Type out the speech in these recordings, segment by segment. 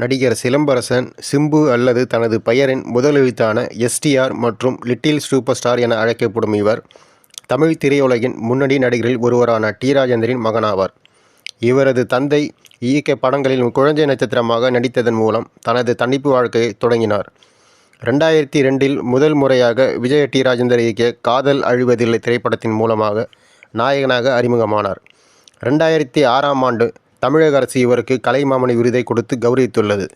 நடிகர் சிலம்பரசன் சிம்பு அல்லது தனது பெயரின் முதலெழுத்தான எஸ்டிஆர் மற்றும் லிட்டில் சூப்பர் ஸ்டார் என அழைக்கப்படும் இவர் தமிழ் திரையுலகின் முன்னணி நடிகரில் ஒருவரான டி ராஜேந்தரின் மகனாவார். இவரது தந்தை இயக்க படங்களில் குழந்தை நட்சத்திரமாக நடித்ததன் மூலம் தனது தன்னிப்பு வாழ்க்கையை தொடங்கினார். ரெண்டாயிரத்தி ரெண்டில் முதல் முறையாக விஜய டி ராஜேந்தர் இயக்கிய காதல் அழிவதில்லை திரைப்படத்தின் மூலமாக நாயகனாக அறிமுகமானார். ரெண்டாயிரத்தி ஆறாம் ஆண்டு தமிழக அரசு இவருக்கு கலைமாமணி விருதை கொடுத்து கௌரவித்துள்ளது.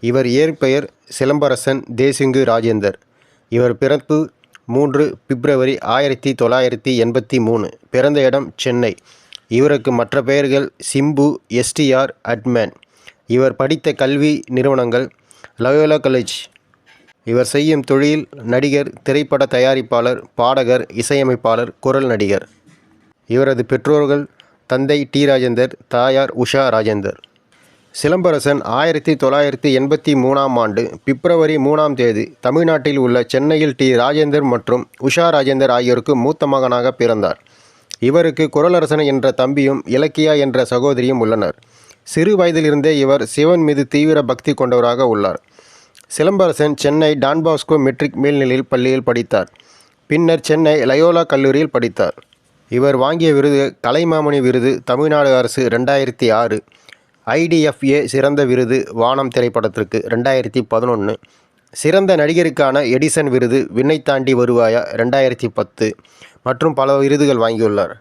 இவர் இயற்பெயர் சிலம்பரசன் தேசிங்கு ராஜேந்தர். இவர் பிறப்பு மூன்று பிப்ரவரி ஆயிரத்தி தொள்ளாயிரத்தி எண்பத்தி மூணு. பிறந்த இடம் சென்னை. இவருக்கு மற்ற பெயர்கள் சிம்பு எஸ்டிஆர் அட்மேன். இவர் படித்த கல்வி நிறுவனங்கள் லயோலா காலேஜ். இவர் செய்யும் தொழில் நடிகர் திரைப்பட தயாரிப்பாளர் பாடகர் இசையமைப்பாளர் குரல் நடிகர். இவரது பெற்றோர்கள் தந்தை டி ராஜேந்தர் தாயார் உஷா ராஜேந்தர். சிலம்பரசன் ஆயிரத்தி தொள்ளாயிரத்தி எண்பத்தி மூணாம் ஆண்டு பிப்ரவரி மூணாம் தேதி தமிழ்நாட்டில் உள்ள சென்னையில் டி ராஜேந்தர் மற்றும் உஷா ராஜேந்தர் ஆகியோருக்கு மூத்த மகனாக பிறந்தார். இவருக்கு குரலரசன் என்ற தம்பியும் இலக்கியா என்ற சகோதரியும் உள்ளனர். சிறு வயதிலிருந்தே இவர் சிவன் மீது தீவிர பக்தி கொண்டவராக உள்ளார். Silambarasan Chennai Don Bosco matric மேல்நிலையில் பள்ளியில் படித்தார். பின்னர் சென்னை லயோலா கல்லூரியில் படித்தார். இவர் வாங்கிய விருது கலைமாமணி விருது தமிழ்நாடு அரசு ரெண்டாயிரத்தி ஆறு. ஐடிஎஃப்ஏ சிறந்த விருது வானம் திரைப்படத்திற்கு ரெண்டாயிரத்தி பதினொன்று சிறந்த நடிகருக்கான எடிசன் விருது விண்ணை தாண்டி வருவாயா ரெண்டாயிரத்தி பத்து. மற்றும் பல விருதுகள் வாங்கியுள்ளார்.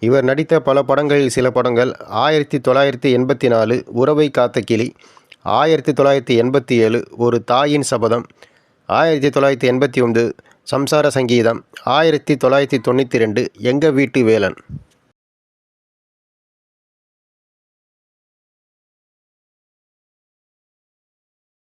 இவர் நடித்த பல படங்களில் சில படங்கள் ஆயிரத்தி தொள்ளாயிரத்தி எண்பத்தி நாலு உறவை காத்த கிளி ஆயிரத்தி தொள்ளாயிரத்தி எண்பத்தி ஏழு ஒரு தாயின் சபதம் ஆயிரத்தி தொள்ளாயிரத்தி எண்பத்தி ஒன்று சம்சார சங்கீதம் ஆயிரத்தி தொள்ளாயிரத்தி தொண்ணூற்றி ரெண்டு எங்கள் வீட்டு வேலன்.